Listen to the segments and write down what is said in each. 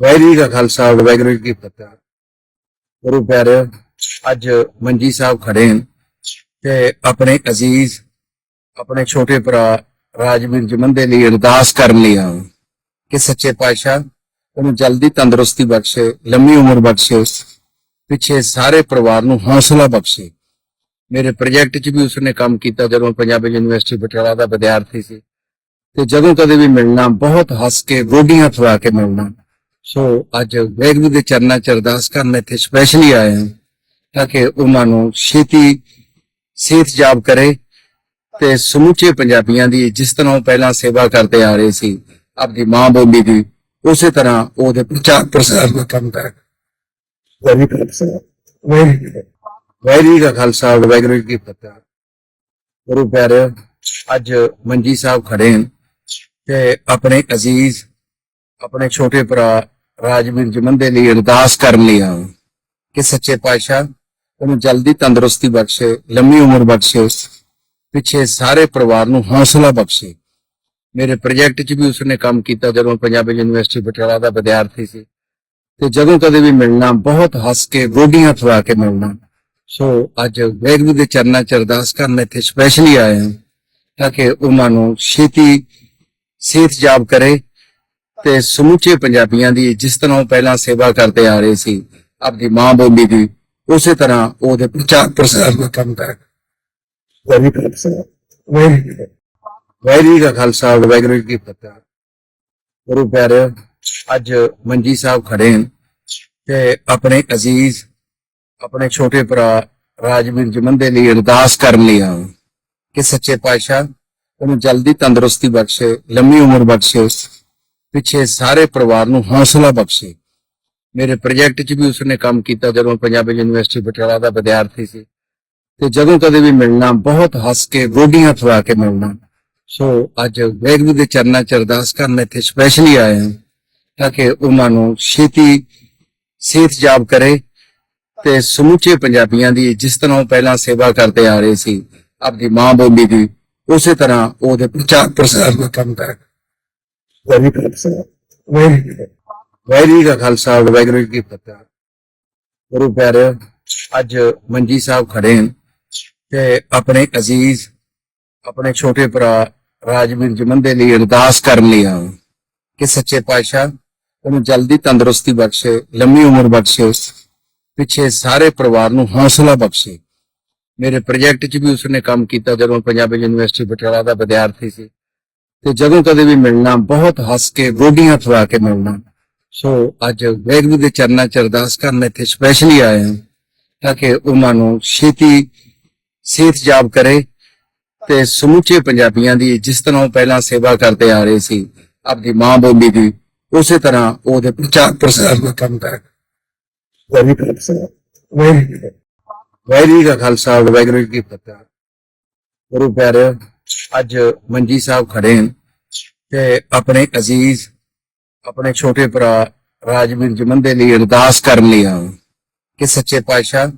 ਵਾਹਿਗੁਰੂ ਜੀ ਕਾ ਖਾਲਸਾ, ਵਾਹਿਗੁਰੂ ਜੀ ਕੀ ਫਤਿਹ। ਗੁਰੂ ਪਿਆਰਿਓ ਅੱਜ ਮੰਜੀ ਸਾਹਿਬ ਖੜੇ ਹਨ ਤੇ ਆਪਣੇ ਅਜ਼ੀਜ਼, ਆਪਣੇ ਛੋਟੇ ਭਰਾ ਰਾਜਵੀਰ ਜਮਨ ਦੇ ਲਈ ਅਰਦਾਸ ਕਰਨ ਲਈ ਆਏ ਕਿ ਸੱਚੇ ਪਾਤਸ਼ਾਹ ਉਹਨੂੰ ਜਲਦੀ ਤੰਦਰੁਸਤੀ ਬਖਸ਼ੇ, ਲੰਮੀ ਉਮਰ ਬਖਸ਼ੇ, ਪਿੱਛੇ ਸਾਰੇ ਪਰਿਵਾਰ ਨੂੰ ਹੌਸਲਾ ਬਖਸ਼ੇ। ਮੇਰੇ ਪ੍ਰੋਜੈਕਟ 'ਚ ਵੀ ਉਸਨੇ ਕੰਮ ਕੀਤਾ ਜਦੋਂ ਪੰਜਾਬੀ ਯੂਨੀਵਰਸਿਟੀ ਪਟਿਆਲਾ ਦਾ ਵਿਦਿਆਰਥੀ ਸੀ। ਤੇ ਜਦੋਂ ਕਦੇ ਵੀ ਮਿਲਣਾ, ਬਹੁਤ ਹੱਸ ਕੇ ਗੋਡੀਆਂ ਥਵਾ ਕੇ ਮਿਲਣਾ। ਸੋ ਅੱਜ ਵੈਗਰੂ ਦੇ ਚਰਨਾਂ 'ਚ ਅਰਦਾਸ ਕਰਨ ਇੱਥੇ ਸਪੈਸ਼ਲੀ ਆਏ ਹਾਂ ਤਾਂ ਕਿ ਉਹਨਾਂ ਨੂੰ ਛੇਤੀ ਸਿਹਤ ਜਾਬ ਕਰੇ ਤੇ ਸਮੁੱਚੇ ਪੰਜਾਬੀਆਂ ਦੀ ਜਿਸ ਤਰ੍ਹਾਂ ਉਹ ਪਹਿਲਾਂ ਸੇਵਾ ਕਰਦੇ ਆ ਰਹੇ ਸੀ, ਆਪਦੀ ਮਾਂ ਬੋਲੀ ਦੀ, ਉਸੇ ਤਰ੍ਹਾਂ ਉਹਦੇ ਪ੍ਰਚਾਰ ਪ੍ਰਸਾਰ ਦਾ ਕੰਮ ਕਰ। ਵਾਹਿਗੁਰੂ ਜੀ ਕਾ ਵਾਹਿਗੁਰੂ ਕਾ ਖਾਲਸਾ, ਵਾਹਿਗੁਰੂ ਕੀ ਫਤਿਹ। ਗੁਰੂ ਪਿਆਰਿਓ ਅੱਜ ਮੰਜੀ ਸਾਹਿਬ ਖੜੇ ਹਨ ਤੇ ਆਪਣੇ ਅਜ਼ੀਜ਼, ਆਪਣੇ ਛੋਟੇ ਭਰਾ ਰਾਜਵੀਰ ਜਮਨ ਦੇ ਲਈ ਅਰਦਾਸ ਕਰਨ ਲਈ ਆਏ ਕਿ ਸੱਚੇ ਪਾਤਸ਼ਾਹ ਉਹਨੂੰ ਜਲਦੀ ਤੰਦਰੁਸਤੀ ਬਖਸ਼ੇ, ਲੰਮੀ ਉਮਰ ਬਖਸ਼ੇ, ਪਿੱਛੇ ਸਾਰੇ ਪਰਿਵਾਰ ਨੂੰ ਹੌਸਲਾ ਬਖਸ਼ੇ। ਮੇਰੇ ਪ੍ਰੋਜੈਕਟ 'ਚ ਵੀ ਉਸਨੇ ਕੰਮ ਕੀਤਾ ਜਦੋਂ ਪੰਜਾਬੀ ਯੂਨੀਵਰਸਿਟੀ ਪਟਿਆਲਾ ਦਾ ਵਿਦਿਆਰਥੀ ਸੀ। ਤੇ ਜਦੋਂ ਕਦੇ ਵੀ ਮਿਲਣਾ, ਬਹੁਤ ਹੱਸ ਕੇ, ਗੋਡੀਆਂ ਥਵਾ ਕੇ ਮਿਲਣਾ। ਸੋ ਅੱਜ ਵੈਗਰੂ ਦੇ ਚਰਨਾਂ 'ਚ ਅਰਦਾਸ ਕਰਨ ਇੱਥੇ ਸਪੈਸ਼ਲੀ ਆਏ ਹਾਂ ਤਾਂ ਕਿ ਉਹਨਾਂ ਨੂੰ ਛੇਤੀ ਸਿਹਤ ਜਾਬ ਕਰੇ ਤੇ ਸਮੁੱਚੇ ਪੰਜਾਬੀਆਂ ਦੀ ਜਿਸ ਤਰ੍ਹਾਂ ਉਹ ਪਹਿਲਾਂ ਸੇਵਾ ਕਰਦੇ ਆ ਰਹੇ ਸੀ ਆਪਦੀ ਮਾਂ ਬੋਲੀ ਦੀ ਉਸੇ ਤਰ੍ਹਾਂ ਉਹਦੇ ਪ੍ਰਚਾਰ ਪ੍ਰਸਾਰ ਦਾ ਕੰਮ ਕਰ ਜੀ ਕਾ ਖਾਲਸਾ। ਵਾਹਿਗੁਰੂ ਜੀ ਕੀ ਫਤਿਹ। ਗੁਰੂ ਪਿਆਰਿਓ ਅੱਜ ਮੰਜੀ ਸਾਹਿਬ ਖੜੇ ਹਨ ਤੇ ਆਪਣੇ ਅਜ਼ੀਜ਼ ਆਪਣੇ ਛੋਟੇ ਭਰਾ ਰਾਜਵੀਰ ਜਮੰਦੇ ਲਈ ਅਰਦਾਸ ਕਰਨ ਲਈ ਆਏ ਕਿ ਸੱਚੇ ਪਾਤਸ਼ਾਹ ਉਹਨੂੰ ਜਲਦੀ ਤੰਦਰੁਸਤੀ ਬਖਸ਼ੇ ਲੰਮੀ ਉਮਰ ਬਖਸ਼ੇ। ਪਿੱਛੇ ਸਾਰੇ ਪਰਿਵਾਰ ਨੂੰ ਹੌਸਲਾ ਬਖਸ਼ੇ। ਮੇਰੇ ਪ੍ਰੋਜੈਕਟ 'ਚ ਵੀ ਉਸਨੇ ਕੰਮ ਕੀਤਾ ਜਦੋਂ ਪੰਜਾਬੀ ਯੂਨੀਵਰਸਿਟੀ ਪਟਿਆਲਾ ਦਾ ਵਿਦਿਆਰਥੀ ਸੀ। ਤੇ ਜਦੋਂ ਕਦੇ ਵੀ ਮਿਲਣਾ, ਬਹੁਤ ਹੱਸ ਕੇ, ਗੋਡੀਆਂ ਥਵਾ ਕੇ ਮਿਲਣਾ। ਸੋ ਅੱਜ ਵੈਗਰੂ ਦੇ ਚਰਨਾਂ 'ਚ ਅਰਦਾਸ ਕਰਨ ਇੱਥੇ ਸਪੈਸ਼ਲੀ ਆਏ ਹਾਂ ਤਾਂ ਕਿ ਉਹਨਾਂ ਨੂੰ ਛੇਤੀ ਸਿਹਤ ਜਾਬ ਕਰੇ ਤੇ ਸਮੁੱਚੇ ਪੰਜਾਬੀਆਂ ਦੀ ਜਿਸ ਤਰ੍ਹਾਂ ਉਹ ਪਹਿਲਾਂ ਸੇਵਾ ਕਰਦੇ ਆ ਰਹੇ ਸੀ, ਆਪਦੀ ਮਾਂ ਬੋਲੀ ਦੀ, ਉਸੇ ਤਰ੍ਹਾਂ ਉਹਦੇ ਪ੍ਰਚਾਰ ਪ੍ਰਸਾਰ ਦਾ ਕੰਮ ਕਰ। ਵਾਹਿਗੁਰੂ ਜੀ ਕਾ ਖਾਲਸਾ, ਵਾਹਿਗੁਰੂ ਕੀ ਫਤਿਹ। ਗੁਰੂ ਪਿਆਰਿਓ, ਅੱਜ ਮੰਜੀ ਸਾਹਿਬ ਖੜੇ ਹਨ ਤੇ ਆਪਣੇ ਅਜ਼ੀਜ਼, ਆਪਣੇ ਛੋਟੇ ਭਰਾ ਰਾਜਵੀਰ ਜਮੰਦੇ ਲਈ ਅਰਦਾਸ ਕਰਨ ਲਈ ਆਏ ਕਿ ਸੱਚੇ ਪਾਤਸ਼ਾਹ ਉਹਨੂੰ ਜਲਦੀ ਤੰਦਰੁਸਤੀ ਬਖਸ਼ੇ, ਲੰਮੀ ਉਮਰ ਬਖਸ਼ੇ, ਪਿੱਛੇ ਸਾਰੇ ਪਰਿਵਾਰ ਨੂੰ ਹੌਸਲਾ ਬਖਸ਼ੇ। ਮੇਰੇ ਪ੍ਰੋਜੈਕਟ 'ਚ ਵੀ ਉਸਨੇ ਕੰਮ ਕੀਤਾ ਜਦੋਂ ਪੰਜਾਬੀ ਯੂਨੀਵਰਸਿਟੀ ਪਟਿਆਲਾ ਦਾ ਵਿਦਿਆਰਥੀ ਸੀ। ਤੇ ਜਦੋਂ ਕਦੇ ਵੀ ਮਿਲਣਾ ਬਹੁਤ ਹੱਸ ਕੇ ਗੋਡੀਆਂ ਥਵਾ ਕੇ ਮਿਲਣਾ। ਸੋ ਅੱਜ ਵੈਗਰੂ ਦੇ ਚਰਨਾਂ 'ਚ ਅਰਦਾਸ ਕਰਨ ਇੱਥੇ ਸਪੈਸ਼ਲੀ ਆਏ ਹਾਂ ਤਾਂ ਕਿ ਉਹਨਾਂ ਨੂੰ ਛੇਤੀ ਸਿਹਤ ਜਾਬ ਕਰੇ ਤੇ ਸਮੁੱਚੇ ਪੰਜਾਬੀਆਂ ਦੀ ਜਿਸ ਤਰ੍ਹਾਂ ਉਹ ਪਹਿਲਾਂ ਸੇਵਾ ਕਰਦੇ ਆ ਰਹੇ ਸੀ ਆਪਦੀ ਮਾਂ ਬੋਲੀ ਦੀ ਉਸੇ ਤਰ੍ਹਾਂ ਉਹਦੇ ਪ੍ਰਚਾਰ ਪ੍ਰਸਾਰ ਦਾ ਕੰਮ ਕਰ। ਵਾਹਿਗੁਰੂ ਜੀ ਕਾ ਖਾਲਸਾ ਵਾਹਿਗੁਰੂ ਜੀ ਕੀ ਫਤਿਹ। ਗੁਰੂ ਪਿਆਰਿਓ ਅੱਜ ਮੰਜੀ ਸਾਹਿਬ ਖੜੇ ਹਨ ਤੇ ਆਪਣੇ ਅਜ਼ੀਜ਼, ਆਪਣੇ ਛੋਟੇ ਭਰਾ ਰਾਜਵੀਰ ਜਮਨ ਦੇ ਲਈ ਅਰਦਾਸ ਕਰਨ ਲਈ ਆਏ ਕਿ ਸੱਚੇ ਪਾਤਸ਼ਾਹ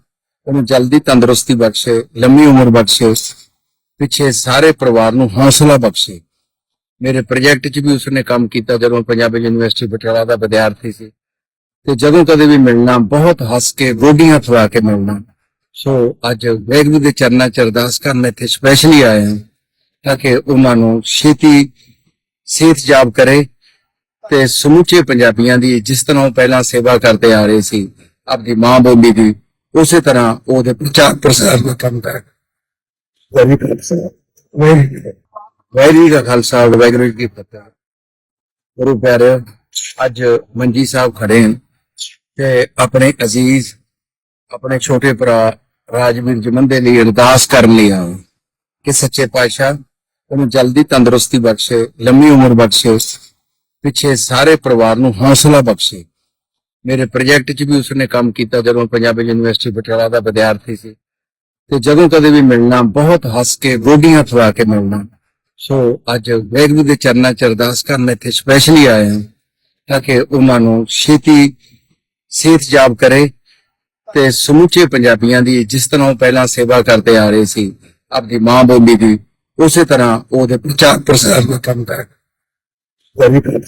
ਉਹਨੂੰ ਜਲਦੀ ਤੰਦਰੁਸਤੀ ਬਖਸ਼ੇ, ਲੰਮੀ ਉਮਰ ਬਖਸ਼ੇ, ਪਿੱਛੇ ਸਾਰੇ ਪਰਿਵਾਰ ਨੂੰ ਹੌਸਲਾ ਬਖਸ਼ੇ। ਮੇਰੇ ਪ੍ਰੋਜੈਕਟ 'ਚ ਵੀ ਉਸਨੇ ਕੰਮ ਕੀਤਾ ਜਦੋਂ ਪੰਜਾਬੀ ਯੂਨੀਵਰਸਿਟੀ ਪਟਿਆਲਾ ਦਾ ਵਿਦਿਆਰਥੀ ਸੀ। ਤੇ ਜਦੋਂ ਕਦੇ ਵੀ ਮਿਲਣਾ, ਬਹੁਤ ਹੱਸ ਕੇ ਗੋਡੀਆਂ ਥਵਾ ਕੇ ਮਿਲਣਾ। ਸੋ ਅੱਜ ਵੈਗਰੂ ਦੇ ਚਰਨਾਂ 'ਚ ਅਰਦਾਸ ਕਰਨ ਇੱਥੇ ਸਪੈਸ਼ਲੀ ਆਏ ਹਾਂ। ਤਾਂ ਕਿ ਉਹਨਾਂ ਨੂੰ ਛੇਤੀ ਸਿਹਤ ਜਾਬ ਕਰੇ ਤੇ ਸਮੁੱਚੇ ਪੰਜਾਬੀਆਂ ਦੀ ਜਿਸ ਤਰ੍ਹਾਂ ਉਹ ਪਹਿਲਾਂ ਸੇਵਾ ਕਰਦੇ ਆ ਰਹੇ ਸੀ ਆਪਦੀ ਮਾਂ ਬੋਲੀ ਦੀ ਉਸੇ ਤਰ੍ਹਾਂ ਉਹਦੇ ਪ੍ਰਚਾਰ ਪ੍ਰਸਾਰ ਦਾ ਕੰਮ ਕਰ ਵਾਹਿਗੁਰੂ ਜੀ ਕਾ ਖਾਲਸਾ। ਵਾਹਿਗੁਰੂ ਜੀ ਕੀ ਫਤਿਹ। ਗੁਰੂ ਪਿਆਰਿਓ ਅੱਜ ਮੰਜੀ ਸਾਹਿਬ ਖੜੇ ਹਨ ਤੇ ਆਪਣੇ ਅਜ਼ੀਜ਼ ਆਪਣੇ ਛੋਟੇ ਭਰਾ ਰਾਜਵੀਰ ਜਮੰਦੇ ਲਈ ਅਰਦਾਸ ਕਰਨ ਲਈ ਆਏ ਕਿ ਸੱਚੇ ਪਾਤਸ਼ਾਹ ਉਹਨੂੰ ਜਲਦੀ ਤੰਦਰੁਸਤੀ ਬਖਸ਼ੇ, ਲੰਮੀ ਉਮਰ ਬਖਸ਼ੇ, ਪਿੱਛੇ ਸਾਰੇ ਪਰਿਵਾਰ ਨੂੰ ਹੌਸਲਾ ਬਖਸ਼ੇ। ਮੇਰੇ ਪ੍ਰੋਜੈਕਟ 'ਚ ਵੀ ਉਸਨੇ ਕੰਮ ਕੀਤਾ ਜਦੋਂ ਪੰਜਾਬੀ ਯੂਨੀਵਰਸਿਟੀ ਪਟਿਆਲਾ ਦਾ ਵਿਦਿਆਰਥੀ ਸੀ। ਤੇ ਜਦੋਂ ਕਦੇ ਵੀ ਮਿਲਣਾ, ਬਹੁਤ ਹੱਸ ਕੇ ਗੋਡੀਆਂ ਥਵਾ ਕੇ ਮਿਲਣਾ। ਸੋ ਅੱਜ ਵੈਗਰੂ ਦੇ ਚਰਨਾਂ 'ਚ ਅਰਦਾਸ ਕਰਨ ਇੱਥੇ ਸਪੈਸ਼ਲੀ ਆਏ ਹਾਂ ਤਾਂ ਕਿ ਉਹਨਾਂ ਨੂੰ ਛੇਤੀ ਸਿਹਤ ਜਾਬ ਕਰੇ ਤੇ ਸਮੁੱਚੇ ਪੰਜਾਬੀਆਂ ਦੀ ਜਿਸ ਤਰ੍ਹਾਂ ਉਹ ਪਹਿਲਾਂ ਸੇਵਾ ਕਰਦੇ ਆ ਰਹੇ ਸੀ ਆਪਣੀ ਮਾਂ ਬੋਲੀ ਦੀ ਉਸੇ ਤਰ੍ਹਾਂ ਉਹਦੇ ਪ੍ਰਚਾਰ ਪ੍ਰਸਾਰ ਦਾ ਕੰਮ ਕਰ ਵਾਹਿਗੁਰੂ